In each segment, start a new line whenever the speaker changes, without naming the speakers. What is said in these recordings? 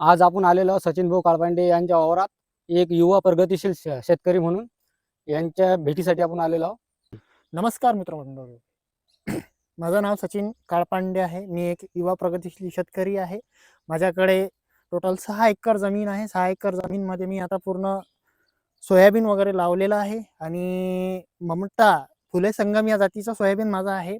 आज आपण आलेलो सचिन भाऊ काळपांडे यांच्या वावरात एक युवा प्रगतिशील श- शेतकरी म्हणून. यांच्या भेटीसाठी आपण आलेलो आहोत.
नमस्कार मित्रमंडळ. माझं नाव सचिन काळपांडे आहे. मी एक युवा प्रगतिशील शेतकरी आहे. माझ्याकडे टोटल सहा एकर जमीन आहे. सहा एकर जमीनमध्ये मी आता पूर्ण सोयाबीन वगैरे लावलेलं आहे आणि ममता फुले संगम या जातीचा सोयाबीन माझा आहे.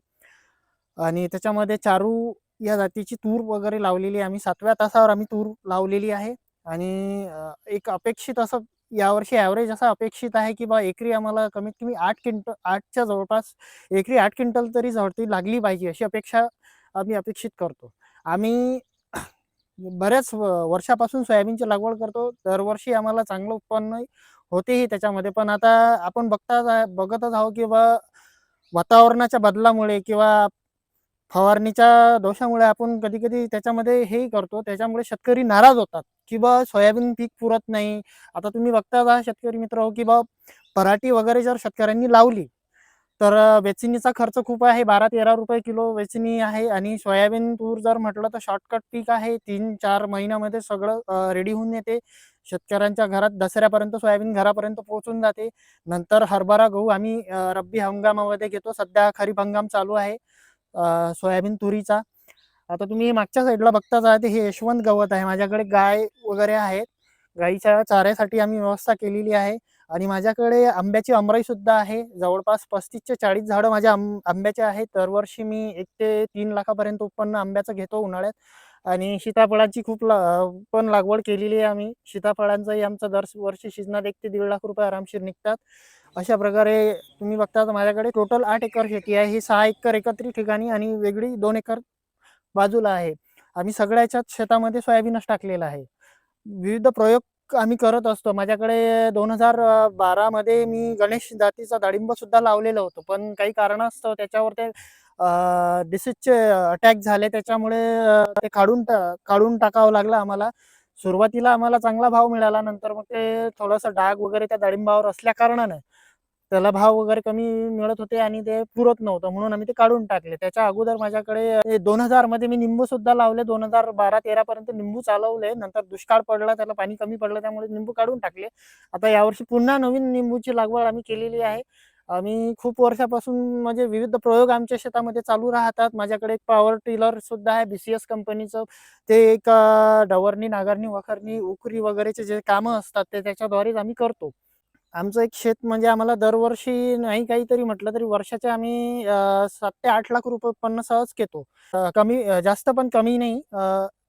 आणि त्याच्यामध्ये चारू या जातीची तूर वगैरे लावलेली आहे. आम्ही सातव्या तासावर आम्ही तूर लावलेली आहे. आणि एक अपेक्षित असं यावर्षी ॲव्हरेज असं अपेक्षित आहे की बा एकरी आम्हाला कमीत कमी आठ क्विंटल आठच्या जवळपास एकरी आठ क्विंटल तरी झडती लागली पाहिजे अशी अपेक्षा आम्ही अपेक्षित करतो. आम्ही बऱ्याच व- वर्षापासून सोयाबीनची लागवड करतो. दरवर्षी आम्हाला चांगलं उत्पन्न होतेही त्याच्यामध्ये. पण आता आपण बघता बघतच आहोत की बा वातावरणाच्या बदलामुळे किंवा फवारणीच्या दोषामुळे आपण कधी कधी त्याच्यामध्ये हेही करतो त्याच्यामुळे शेतकरी नाराज होतात की बा सोयाबीन पीक पुरत नाही. आता तुम्ही बघताच आहात शेतकरी मित्र हो की बा पराठी वगैरे जर शेतकऱ्यांनी लावली तर अ, वेचणीचा खर्च खूप आहे बारा तेरा रुपये किलो वेचणी आहे आणि सोयाबीन तूर जर म्हटलं तर शॉर्टकट पीक आहे तीन चार महिन्यामध्ये सगळं रेडी होऊन येते. शेतकऱ्यांच्या घरात दसऱ्यापर्यंत सोयाबीन घरापर्यंत पोहोचून जाते. नंतर हरभरा गहू आम्ही रब्बी हंगामामध्ये घेतो. सध्या खरीप हंगाम चालू आहे. सोयाबीन तुरीचा. आता तुम्ही मागच्या साईडला बघताच आहात हे यशवंत गवत आहे. माझ्याकडे गाय वगैरे आहेत. गाईच्या चाऱ्यासाठी आम्ही व्यवस्था केलेली आहे. आणि माझ्याकडे आंब्याची अमराई सुद्धा आहे. जवळपास पस्तीस ते चाळीस झाडं माझ्या आंब्याचे आहेत. दरवर्षी मी एक ते तीन लाखापर्यंत उत्पन्न आंब्याचं घेतो उन्हाळ्यात. आणि सीताफळाची खूप ला पण लागवड केलेली आहे आम्ही. सीताफळांचाही आमचा दरवर्षी सीजनात एक ते दीड लाख रुपये आरामशीर निघतात. अशा प्रकारे तुम्ही बघता तर माझ्याकडे टोटल आठ एकर शेती आहे. ही सहा एकर एकत्रित ठिकाणी आणि वेगळी दोन एकर बाजूला आहे. आम्ही सगळ्याच्याच शेतामध्ये सोयाबीनच टाकलेलं आहे. विविध प्रयोग आम्ही करत असतो. माझ्याकडे दोन हजार बारामध्ये मी गणेश जातीचा डाळिंब सुद्धा लावलेलं होतं. पण काही कारणास्तव त्याच्यावर ते डिसीजचे अटॅक झाले. त्याच्यामुळे ते काढून टा काढून टाकावं लागलं आम्हाला. सुरुवातीला आम्हाला चांगला भाव मिळाला. नंतर मग ते थोडंसं डाग वगैरे त्या डाळिंबावर असल्या कारणाने त्याला भाव वगैरे कमी मिळत होते आणि ते पुरत नव्हतं म्हणून आम्ही ते काढून टाकले. त्याच्या अगोदर माझ्याकडे दोन हजारमध्ये मी निंबू सुद्धा लावले. दोन हजार बारा तेरा पर्यंत निंबू चालवले. नंतर दुष्काळ पडला त्याला पाणी कमी पडलं त्यामुळे निंबू काढून टाकले. आता यावर्षी पुन्हा नवीन निंबूची लागवड आम्ही केलेली आहे. आम्ही खूप वर्षापासून म्हणजे विविध प्रयोग आमच्या शेतामध्ये चालू राहतात. माझ्याकडे एक पॉवर टिलर सुद्धा आहे बी कंपनीचं. ते एक डवरणी नांगरणी वखरणी उकरी वगैरेचे जे कामं असतात ते त्याच्याद्वारेच आम्ही करतो. आमचं एक शेत म्हणजे आम्हाला दरवर्षी नाही काहीतरी म्हटलं तरी वर्षाचे आम्ही सात ते आठ लाख रुपये उत्पन्न सहज घेतो कमी जास्त पण कमी नाही.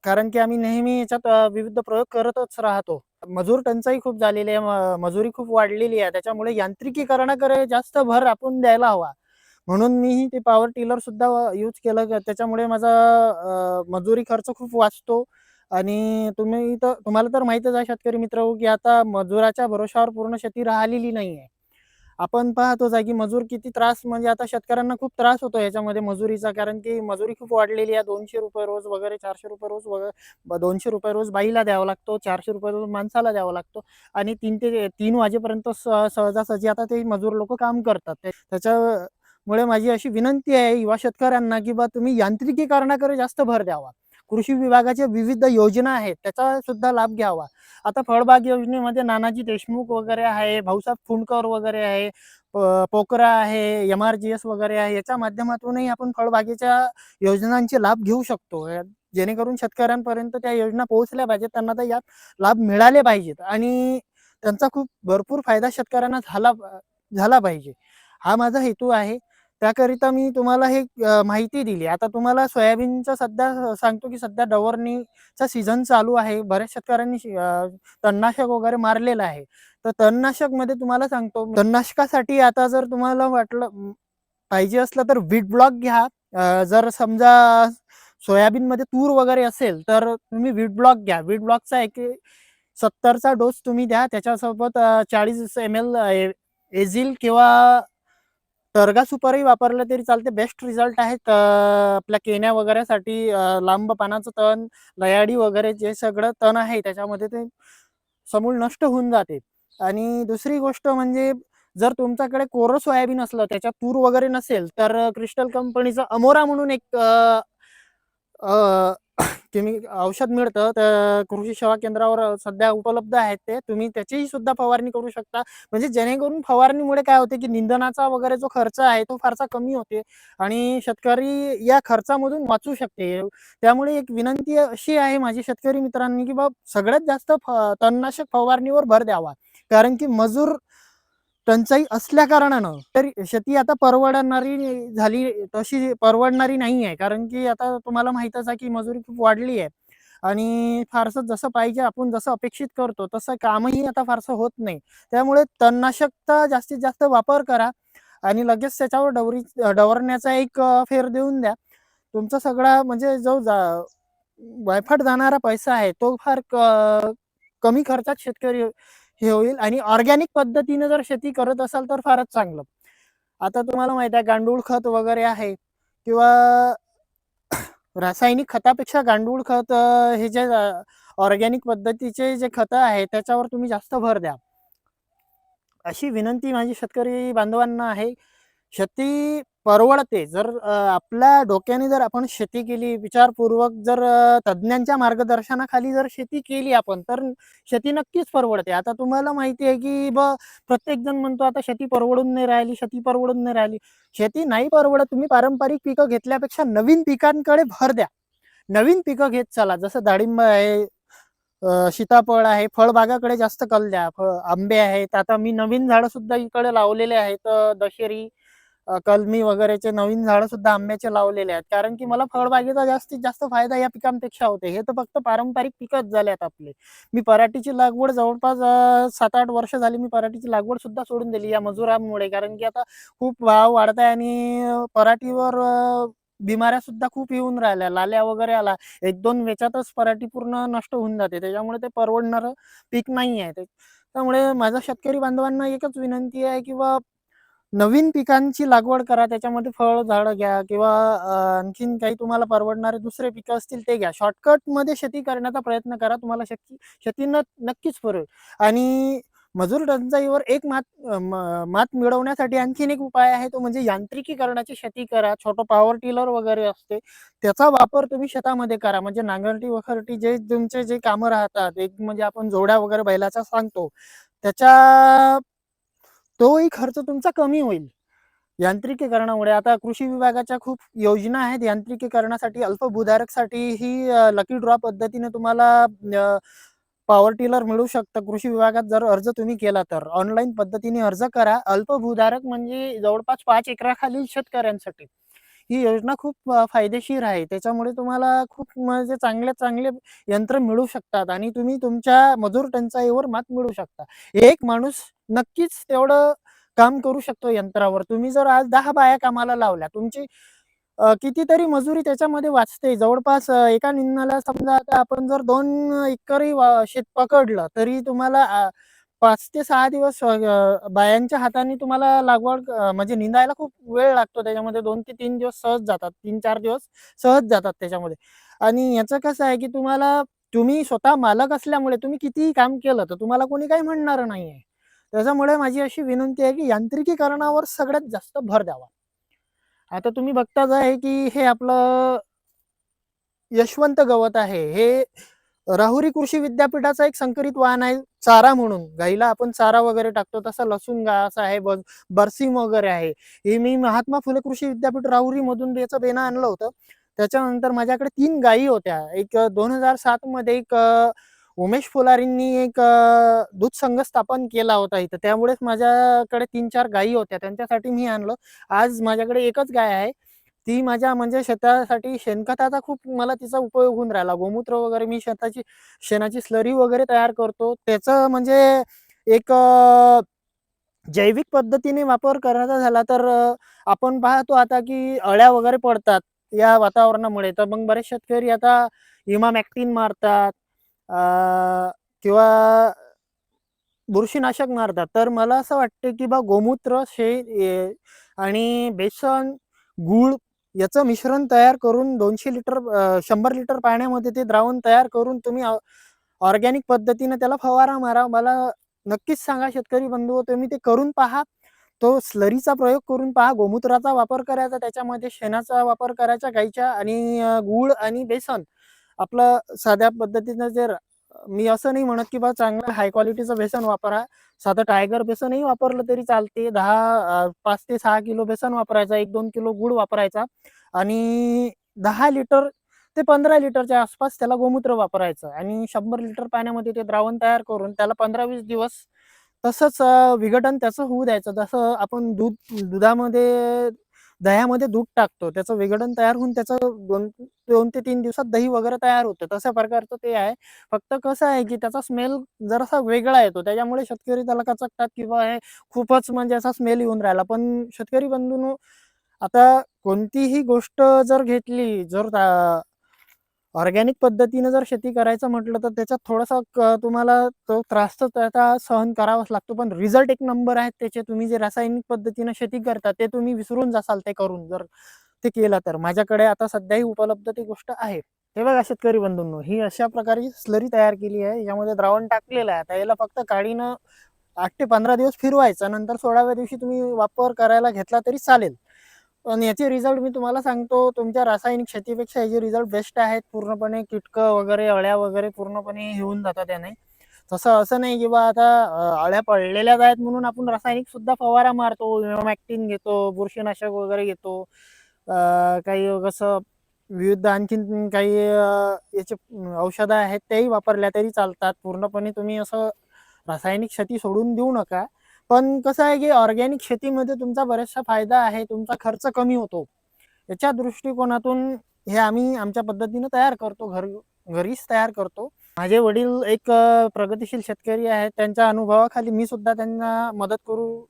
कारण की आम्ही नेहमी याच्यात विविध प्रयोग करतच राहतो. मजूर टंचाई खूप झालेली आहे. म- मजुरी खूप वाढलेली आहे. त्याच्यामुळे यांत्रिकीकरणाकडे जास्त भर आपण द्यायला हवा. म्हणून मीही ते पॉवर टिलर सुद्धा यूज केलं. त्याच्यामुळे माझा मजुरी खर्च खूप वाचतो. आणि तुम्ही तर तुम्हाला तर माहितच आहे शेतकरी मित्र हो, की आता मजुराच्या भरोशावर पूर्ण शेती राहिलेली नाही आहे आपण पाहतोच आहे की मजूर किती त्रास म्हणजे आता शेतकऱ्यांना खूप त्रास होतो याच्यामध्ये मजुरीचा कारण की मजुरी खूप वाढलेली आहे. दोनशे रुपये रोज वगैरे चारशे रुपये रोज वगैरे दोनशे रुपये रोज बाईला द्यावा लागतो चारशे रुपये रोज माणसाला द्यावा लागतो. आणि तीन ते तीन वाजेपर्यंत सहजासहजी आता ते मजूर लोक काम करतात. त्याच्यामुळे माझी अशी विनंती आहे युवा शेतकऱ्यांना की बा तुम्ही यांत्रिकीकरणाकडे जास्त भर द्यावा. कृषी विभागाच्या विविध योजना आहेत त्याचा सुद्धा लाभ घ्यावा. आता फळबाग योजनेमध्ये नानाजी देशमुख वगैरे आहे भाऊसाहेब फुंडकर वगैरे आहे प- पोकरा आहे एम आर जी एस वगैरे आहे याच्या माध्यमातूनही आपण फळबागेच्या योजनांचे लाभ घेऊ शकतो. जेणेकरून शेतकऱ्यांपर्यंत त्या योजना पोहोचल्या पाहिजेत त्यांना तर यात लाभ मिळाले पाहिजेत आणि त्यांचा खूप भरपूर फायदा शेतकऱ्यांना झाला झाला पाहिजे. हा माझा हेतू आहे. त्याकरिता मी तुम्हाला हे माहिती दिली. आता तुम्हाला सोयाबीनचा सध्या सांगतो की सध्या डवरणीचा सीझन चालू आहे. बऱ्याच शेतकऱ्यांनी तणनाशक वगैरे मारलेलं आहे. तर तणनाशकमध्ये तुम्हाला सांगतो तणनाशकासाठी आता जर तुम्हाला वाटलं पाहिजे असलं तर वीट ब्लॉक घ्या. जर समजा सोयाबीन मध्ये तूर वगैरे असेल तर तुम्ही वीट ब्लॉक घ्या. वीट ब्लॉकचा एक सत्तरचा डोस तुम्ही द्या. त्याच्यासोबत चाळीस एम एल एझिल किंवा टर्गा सुपरही वापरलं तरी चालते बेस्ट रिझल्ट आहेत आपल्या केण्या वगैरेसाठी लांब पानाचं तण लयाडी वगैरे जे सगळं तण आहे त्याच्यामध्ये ते समूळ नष्ट होऊन जाते. आणि दुसरी गोष्ट म्हणजे जर तुमच्याकडे कोरं सोयाबीन असलं त्याच्यात तूर वगैरे नसेल तर क्रिस्टल कंपनीचं अमोरा म्हणून एक तुम्ही औषध मिळतं तर कृषी सेवा केंद्रावर सध्या उपलब्ध आहेत ते. तुम्ही त्याचीही सुद्धा फवारणी करू शकता. म्हणजे जेणेकरून फवारणीमुळे काय होते की निंदनाचा वगैरे जो खर्च आहे तो फारसा कमी होते आणि शेतकरी या खर्चामधून वाचू शकते. त्यामुळे एक विनंती अशी आहे माझी शेतकरी मित्रांनी की बाबा सगळ्यात जास्त तणनाशक फवारणीवर भर द्यावा. कारण की मजूर टंचाई असल्या कारणानं. तरी शेती आता परवडणारी झाली तशी परवडणारी नाही आहे. कारण की आता तुम्हाला माहितच आहे की मजुरी खूप वाढली आहे. आणि फारसं जसं पाहिजे आपण जसं अपेक्षित करतो तसं कामही आता फारसं होत नाही. त्यामुळे तणनाशकचा जास्तीत जास्त वापर करा आणि लगेच त्याच्यावर डवरी डवरण्याचा एक फेर देऊन द्या. तुमचा सगळा म्हणजे जो जा वायफाट जाणारा पैसा आहे तो फार क- कमी खर्चात शेतकरी हे होईल. आणि ऑर्गॅनिक पद्धतीने जर शेती करत असाल तर फारच चांगलं. आता तुम्हाला माहीत आहे गांडूळ खत वगैरे आहे किंवा रासायनिक खतापेक्षा गांडूळ खत हे जे ऑर्गॅनिक पद्धतीचे जे खतं आहे त्याच्यावर तुम्ही जास्त भर द्या. अशी विनंती माझी शेतकरी बांधवांना आहे. शेती परवडते. जर आपल्या डोक्याने जर आपण शेती केली विचारपूर्वक जर तज्ज्ञांच्या मार्गदर्शनाखाली जर शेती केली आपण तर शेती नक्कीच परवडते. आता तुम्हाला माहिती आहे की ब प्रत्येक जण म्हणतो आता शेती परवडून नाही राहिली शेती परवडून नाही राहिली. शेती नाही परवडत तुम्ही पारंपरिक पिकं घेतल्यापेक्षा नवीन पिकांकडे भर द्या. नवीन पिकं घेत चला. जसं डाळिंब आहे सीताफळ आहे फळबागाकडे जास्त कल द्या. फळ आंबे आहेत. आता मी नवीन झाडं सुद्धा इकडे लावलेले आहेत दशेरी कलमी वगैरेचे नवीन झाडं सुद्धा आंब्याचे लावलेले आहेत. कारण की मला फळबागेचा जास्तीत जास्त फायदा या पिकांपेक्षा होते. हे तर फक्त पारंपरिक पिकच झाले आहेत आपले. मी पराठीची लागवड जवळपास सात आठ वर्ष झाली मी पराठीची लागवड सुद्धा सोडून दिली या मजुरांमुळे. कारण की आता खूप भाव वाढत आहे आणि पराठीवर बिमाऱ्या सुद्धा खूप येऊन राहिल्या. लाल्या वगैरे आला. एक दोन वेचातच पराठी पूर्ण नष्ट होऊन जाते. त्याच्यामुळे ते परवडणारं पीक नाही आहे त्यामुळे माझ्या शेतकरी बांधवांना एकच विनंती आहे की नवीन पिकांची लागवड करा त्याच्यामध्ये फळ झाडं घ्या किंवा आणखीन काही तुम्हाला परवडणारे दुसरे पिकं असतील ते घ्या. शॉर्टकटमध्ये शेती करण्याचा प्रयत्न करा तुम्हाला शेती शेती नक्कीच परवडेल आणि मजूर टंचाईवर एक मात मात मिळवण्यासाठी आणखीन एक उपाय आहे तो म्हणजे यांत्रिकीकरणाची शेती करा. छोटं पॉवर टिलर वगैरे असते त्याचा वापर तुम्ही शेतामध्ये करा. म्हणजे नांगरटी वखरटी जे तुमचे जे कामं राहतात एक म्हणजे आपण जोड्या वगैरे बैलाचा सांगतो त्याच्या तोही खर्च तुमचा कमी होईल. यांत्रिकीकरणामुळे आता कृषी विभागाच्या खूप योजना आहेत. यांत्रिकीकरणासाठी अल्पभूधारकसाठी ही लकी ड्रॉ पद्धतीने तुम्हाला पॉवर टिलर मिळू शकतं. कृषी विभागात जर अर्ज तुम्ही केला तर ऑनलाईन पद्धतीने अर्ज करा. अल्पभूधारक म्हणजे जवळपास पाच एकराखालील शेतकऱ्यांसाठी. ही योजना खूप फायदेशीर आहे. त्याच्यामुळे तुम्हाला खूप म्हणजे चांगले चांगले यंत्र मिळू शकतात आणि तुम्ही तुमच्या मजूर टंचाईवर मात मिळू शकता. एक माणूस नक्कीच तेवढं काम करू शकतो यंत्रावर. तुम्ही जर आज दहा बाया कामाला लावल्या तुमची कितीतरी मजुरी त्याच्यामध्ये वाचते. जवळपास एका निंदणाला समजा आता आपण जर दोन एकरही शेत पकडलं तरी तुम्हाला पाच ते सहा दिवस बायांच्या हाताने तुम्हाला लागवड म्हणजे निंदायला खूप वेळ लागतो. त्याच्यामध्ये दोन ते तीन दिवस सहज जातात. तीन चार दिवस सहज जातात त्याच्यामध्ये. आणि याचं कसं आहे की तुम्हाला तुम्ही स्वतः मालक असल्यामुळे तुम्ही कितीही काम केलं तर तुम्हाला कोणी काही म्हणणार नाही आहे त्याच्यामुळे माझी अशी विनंती आहे की यांत्रिकीकरणावर सगळ्यात जास्त भर द्यावा. आता तुम्ही बघताच आहे की हे आपलं यशवंत गवत आहे. हे राहुरी कृषी विद्यापीठाचा एक संकरित वाहन आहे चारा म्हणून. गाईला आपण चारा वगैरे टाकतो तसा लसूण घास आहे बस बरसीम वगैरे आहे. हे मी महात्मा फुले कृषी विद्यापीठ राहुरी मधून याचं बेना आणलं होतं. त्याच्यानंतर माझ्याकडे तीन गायी होत्या. एक दोन हजार सात मध्ये एक उमेश फुलारींनी एक दूध संघ स्थापन केला होता इथं. त्यामुळेच माझ्याकडे तीन चार गायी होत्या. त्यांच्यासाठी मी आणलं. आज माझ्याकडे एकच गाय आहे. ती माझ्या म्हणजे शेतासाठी शेणखताचा खूप मला तिचा उपयोग होऊन राहिला. गोमूत्र वगैरे मी शेताची शेणाची स्लरी वगैरे तयार करतो. त्याचं म्हणजे एक जैविक पद्धतीने वापर करायचा झाला तर आपण पाहतो आता की अळ्या वगैरे पडतात या वातावरणामुळे. तर मग बरेच शेतकरी आता इमामॅक्टिन मारतात किंवा बुरशीनाशक मारतात. तर मला असं वाटतं की बा गोमूत्र शे आणि बेसन गूळ याचं मिश्रण तयार करून दोनशे लिटर शंभर लिटर पाण्यामध्ये ते द्रावण तयार करून तुम्ही ऑर्गॅनिक पद्धतीने त्याला फवारा मारा. मला नक्कीच सांगा शेतकरी बंधू तुम्ही ते करून पहा. तो स्लरीचा प्रयोग करून पहा गोमूत्राचा वापर करायचा त्याच्यामध्ये शेणाचा वापर करायचा गाईच्या आणि गूळ आणि बेसन. आपलं साध्या पद्धतीनं जर मी असं नाही म्हणत की बा चांगलं हाय क्वालिटीचं बेसन वापरा. साधं टायगर बेसनही वापरलं तरी चालते. दहा पाच ते सहा किलो बेसन वापरायचा एक दोन किलो गुळ वापरायचा आणि दहा लिटर ते पंधरा लिटरच्या आसपास त्याला गोमूत्र वापरायचं आणि शंभर लिटर पाण्यामध्ये ते द्रावण तयार करून त्याला पंधरा वीस दिवस तसंच विघटन त्याचं होऊ द्यायचं. जसं आपण दूध दुधामध्ये दह्यामध्ये दूध टाकतो त्याचं विघटन तयार होऊन त्याचं दोन दोन ते तीन दिवसात दही वगैरे तयार होतं. तशा प्रकारचं ते आहे. फक्त कसं आहे की त्याचा स्मेल जरासा वेगळा येतो. त्याच्यामुळे शेतकरी त्याला कचकतात किंवा हे खूपच म्हणजे असा स्मेल येऊन राहिला. पण शेतकरी बंधून आता कोणतीही गोष्ट जर घेतली जर ऑर्गॅनिक पद्धतीने जर शेती करायचं म्हटलं तर त्याच्यात थोडासा तुम्हाला तो त्रास तर त्याचा सहन करावाच लागतो. पण रिझल्ट एक नंबर आहे त्याचे. तुम्ही जे रासायनिक पद्धतीने शेती करता ते तुम्ही विसरून जासाल ते करून जर ते केलं तर. माझ्याकडे आता सध्याही उपलब्ध ती गोष्ट आहे. हे बघा शेतकरी बंधूंनो ही अशा प्रकारची स्लरी तयार केली आहे. यामध्ये द्रावण टाकलेलं आहे. आता याला फक्त काडीनं आठ ते पंधरा दिवस फिरवायचं. नंतर सोळाव्या दिवशी तुम्ही वापर करायला घेतला तरी चालेल. पण याचे रिझल्ट मी तुम्हाला सांगतो तुमच्या रासायनिक शेतीपेक्षा याचे रिझल्ट बेस्ट आहेत पूर्णपणे कीटकं वगैरे अळ्या वगैरे पूर्णपणे येऊन जातात त्याने तसं असं नाही की बा आता अळ्या पडलेल्याच आहेत म्हणून आपण रासायनिक सुद्धा फवारा मारतो मॅक्टिन घेतो बुरशीनाशक वगैरे घेतो. काही कसं विविध आणखीन काही याचे औषधं आहेत तेही वापरल्या तरी चालतात. पूर्णपणे तुम्ही असं रासायनिक शेती सोडून देऊ नका. पण कसं आहे की ऑर्गॅनिक शेतीमध्ये तुमचा बराचसा फायदा आहे तुमचा खर्च कमी होतो. याच्या दृष्टिकोनातून हे आम्ही आमच्या पद्धतीनं तयार करतो घर घरीच तयार करतो. माझे वडील एक प्रगतिशील शेतकरी आहेत. त्यांच्या अनुभवाखाली मी सुद्धा त्यांना मदत करू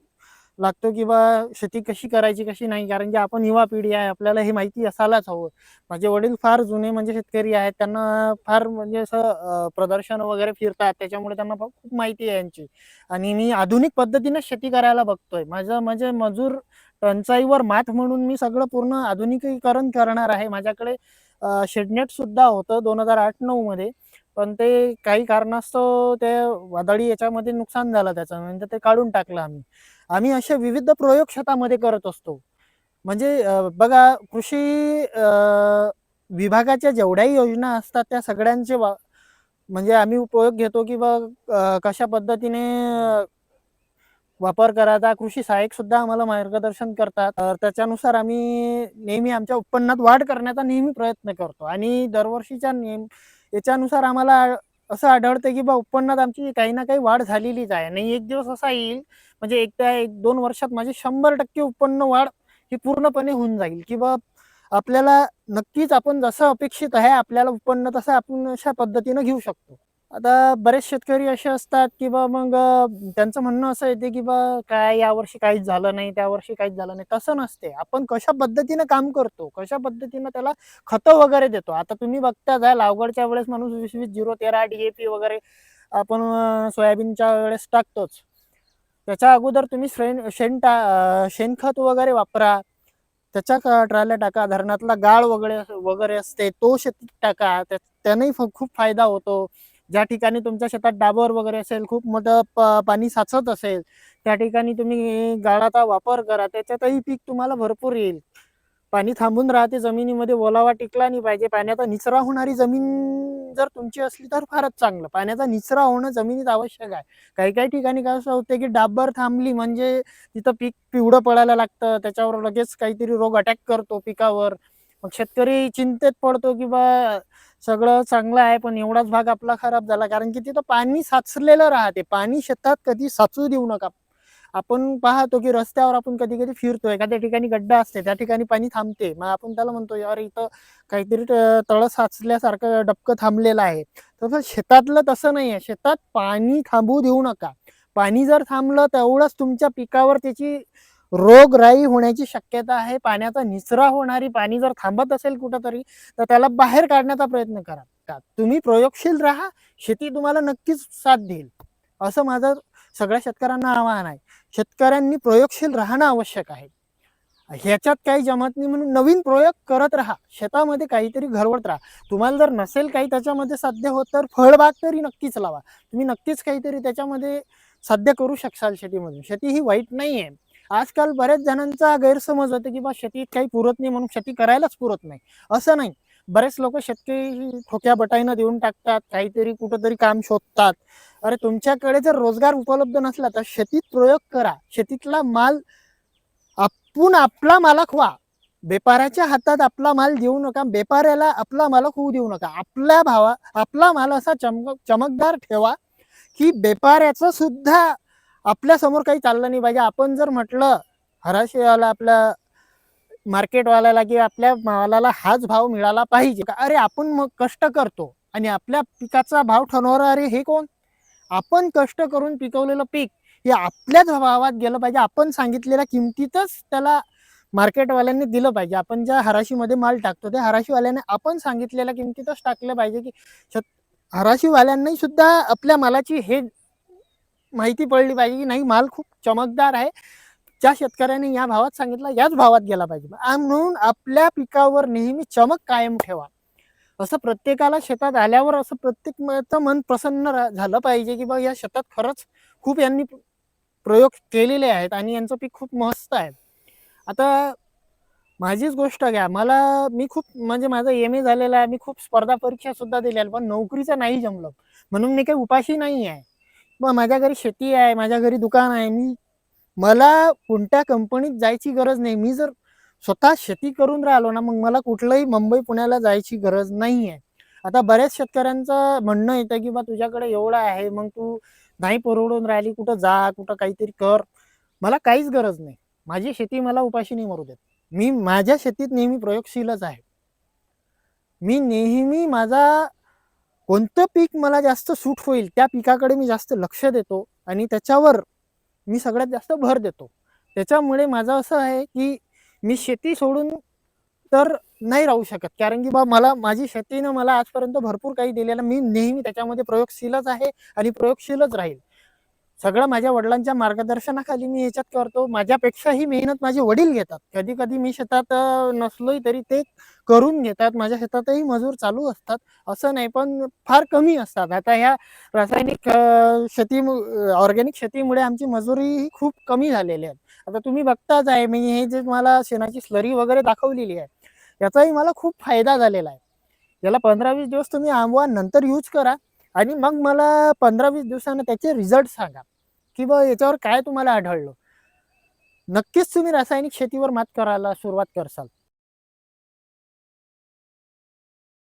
लागतो की बा शेती कशी करायची कशी नाही? कारण की आपण युवा पिढी आहे आपल्याला हे माहिती असायलाच हवं. माझे वडील फार जुने म्हणजे शेतकरी आहेत त्यांना फार म्हणजे असं प्रदर्शन वगैरे फिरतात त्याच्यामुळे त्यांना खूप माहिती आहे यांची. आणि मी आधुनिक पद्धतीने शेती करायला बघतोय. माझं म्हणजे मजूर टंचाईवर मात म्हणून मी सगळं पूर्ण आधुनिकीकरण करणार आहे. माझ्याकडे शेडनेट सुद्धा होतं दोन हजार आठ नऊ मध्ये. पण ते काही कारणास्तव ते वादळी याच्यामध्ये नुकसान झालं त्याचं. म्हणजे ते काढून टाकलं आम्ही. आम्ही असे विविध प्रयोग शेतामध्ये करत असतो. म्हणजे बघा कृषी विभागाच्या जेवढ्याही योजना असतात त्या सगळ्यांचे वा म्हणजे आम्ही उपयोग घेतो की बा कशा पद्धतीने वापर करायचा. कृषी सहाय्यक सुद्धा आम्हाला मार्गदर्शन करतात. तर त्याच्यानुसार आम्ही नेहमी आमच्या उत्पन्नात वाढ करण्याचा नेहमी प्रयत्न करतो. आणि दरवर्षीच्या नेम याच्यानुसार आम्हाला असं आढळतं की बा उत्पन्नात आमची काही ना काही वाढ झालेलीच आहे. आणि एक दिवस असा येईल म्हणजे एक त्या एक दोन वर्षात माझे शंभर टक्के उत्पन्न वाढ ही पूर्णपणे होऊन जाईल. की बा आपल्याला नक्कीच आपण जसं अपेक्षित आहे आपल्याला उत्पन्न तसं आपण अशा पद्धतीनं घेऊ शकतो. आता बरेच शेतकरी असे असतात की बा मग त्यांचं म्हणणं असं येते की बा काय यावर्षी काहीच झालं नाही त्या वर्षी काहीच झालं नाही. तसं नसते. आपण कशा पद्धतीनं काम करतो कशा पद्धतीनं त्याला खतं वगैरे देतो. आता तुम्ही बघताच आहे लागवडच्या वेळेस माणूस वीस वीस झिरो तेरा डीएपी वगैरे आपण सोयाबीनच्या वेळेस टाकतोच. त्याच्या अगोदर तुम्ही शेण शेण टा शेणखत वगैरे वापरा. त्याच्या ट्राल्या टाका. धरणातला गाळ वगैरे वगैरे असते तो शेतीत टाका. त्या- त्यानेही खूप फायदा होतो. ज्या ठिकाणी तुमच्या शेतात डाबर वगैरे असेल खूप मोठं पाणी साचत असेल त्या ठिकाणी तुम्ही गाळाचा वापर करा. त्याच्यातही पीक तुम्हाला भरपूर येईल. पाणी थांबून राहते जमिनीमध्ये ओलावा टिकला नाही पाहिजे. पाण्याचा निचरा होणारी जमीन जर तुमची असली तर फारच चांगलं. पाण्याचा निचरा होणं जमिनीत आवश्यक आहे. काही काही ठिकाणी काय असं होतं की डाबर थांबली म्हणजे तिथं पीक पिवळं पडायला लागतं. त्याच्यावर लगेच काहीतरी रोग अटॅक करतो पिकावर. मग शेतकरी चिंतेत पडतो की बा सगळं चांगलं आहे पण एवढाच भाग आपला खराब झाला. कारण की तिथं पाणी साचलेलं राहते. पाणी शेतात कधी साचू देऊ नका. आपण पाहतो की रस्त्यावर आपण कधी कधी फिरतो एखाद्या ठिकाणी गड्डा असते त्या ठिकाणी पाणी थांबते. मग आपण त्याला म्हणतो यार इथं काहीतरी तळ साचल्यासारखं डबकं थांबलेलं आहे. तसं शेतातलं तसं नाही आहे. शेतात पाणी थांबू देऊ नका. पाणी जर थांबलं तेवढंच तुमच्या पिकावर त्याची रोगराई होण्याची शक्यता आहे पाण्याचा निचरा होणारी पाणी जर थांबत असेल कुठंतरी तर त्याला बाहेर काढण्याचा प्रयत्न करा. का- तुम्ही प्रयोगशील राहा शेती तुम्हाला नक्कीच साथ देईल. असं माझं सगळ्या शेतकऱ्यांना आवाहन आहे. शेतकऱ्यांनी प्रयोगशील राहणं आवश्यक आहे. ह्याच्यात काही जमत नाही म्हणून नवीन प्रयोग करत राहा. शेतामध्ये काहीतरी घरवत राहा. तुम्हाला जर नसेल काही त्याच्यामध्ये साध्य होत तर फळबाग तरी नक्कीच लावा. तुम्ही नक्कीच काहीतरी त्याच्यामध्ये साध्य करू शकाल शेतीमधून. शेती ही वाईट नाही आहे आजकाल बऱ्याच जणांचा गैरसमज होतो की बा शेतीत काही पुरत नाही म्हणून शेती करायलाच पुरत नाही. असं नाही. बरेच लोक शेतकरी ठोक्या बटाईनं देऊन टाकतात काहीतरी कुठंतरी काम शोधतात. अरे तुमच्याकडे जर रोजगार उपलब्ध नसला तर शेतीत प्रयोग करा. शेतीतला माल आपण आपला मालक व्हा. व्यापाऱ्याच्या हातात आपला माल देऊ नका व्यापाऱ्याला आपला मालक होऊ देऊ नका. आपल्या भावा आपला माल असा चमक चमकदार ठेवा की व्यापाऱ्याचं सुद्धा आपल्यासमोर काही चाललं नाही पाहिजे. आपण जर म्हटलं हराशीवाला आपल्या मार्केटवाल्याला की आपल्या मालाला हाच भाव मिळाला पाहिजे. का अरे आपण मग कष्ट करतो आणि आपल्या पिकाचा भाव ठरवणार अरे हे कोण? आपण कष्ट करून पिकवलेलं पीक हे आपल्याच भावात गेलं पाहिजे. आपण सांगितलेल्या किमतीतच त्याला मार्केटवाल्यांनी दिलं पाहिजे. आपण ज्या हराशीमध्ये माल टाकतो त्या हराशीवाल्याने आपण सांगितलेल्या किमतीतच टाकलं पाहिजे की हराशीवाल्यांनी सुद्धा आपल्या मालाची हे माहिती पडली पाहिजे की नाही माल खूप चमकदार आहे. ज्या शेतकऱ्याने या भावात सांगितला याच भावात गेला पाहिजे. म्हणून आपल्या पिकावर नेहमी चमक कायम ठेवा. असं प्रत्येकाला शेतात आल्यावर असं प्रत्येक मन प्रसन्न झालं पाहिजे की बा या शेतात खरंच खूप यांनी प्रयोग केलेले आहेत आणि यांचं पीक खूप मस्त आहे. आता माझीच गोष्ट घ्या. मला मी खूप म्हणजे माझं एम ए झालेलं आहे. मी खूप स्पर्धा परीक्षा सुद्धा दिल्या पण नोकरीचं नाही जमलं. म्हणून मी काही उपाशी नाही आहे मग माझ्या घरी शेती आहे माझ्या घरी दुकान आहे मी मला कोणत्या कंपनीत जायची गरज नाही. मी जर स्वतः शेती करून राहिलो ना मग मला कुठलंही मुंबई पुण्याला जायची गरज नाही आहे आता बऱ्याच शेतकऱ्यांचं म्हणणं येतं की बा तुझ्याकडे एवढं आहे मग तू नाही परवडून राहिली कुठं जा कुठं काहीतरी कर. मला काहीच गरज नाही. माझी शेती मला उपाशी नाही मरू देत. मी माझ्या शेतीत नेहमी प्रयोगशीलच आहे. मी नेहमी माझा कोणतं पीक मला जास्त सूट होईल त्या पिकाकडे मी जास्त लक्ष देतो आणि त्याच्यावर मी सगळ्यात जास्त भर देतो. त्याच्यामुळे माझं असं आहे की मी शेती सोडून तर नाही राहू शकत. कारण की बा मला माझी शेतीनं मला आजपर्यंत भरपूर काही दिलेलं मी नेहमी त्याच्यामध्ये प्रयोगशीलच आहे आणि प्रयोगशीलच राहील. सगळं माझ्या वडिलांच्या मार्गदर्शनाखाली मी ह्याच्यात करतो. माझ्यापेक्षाही मेहनत माझे वडील घेतात. कधी कधी मी शेतात नसलोही तरी ते करून घेतात. माझ्या शेतातही मजूर चालू असतात. असं नाही पण फार कमी असतात. आता ह्या रासायनिक शेती ऑर्गॅनिक शेतीमुळे आमची मजुरी खूप कमी झालेली आहे. आता तुम्ही बघताच आहे मी हे जे मला शेणाची स्लरी वगैरे दाखवलेली आहे याचाही मला खूप फायदा झालेला आहे. याला पंधरा वीस दिवस तुम्ही आंबवा नंतर यूज करा. आणि मग मला पंधरा वीस दिवसानं त्याचे रिझल्ट सांगा. की बा याच्यावर काय तुम्हाला आढळलं? नक्कीच तुम्ही रासायनिक शेतीवर मात करायला सुरुवात करसाल.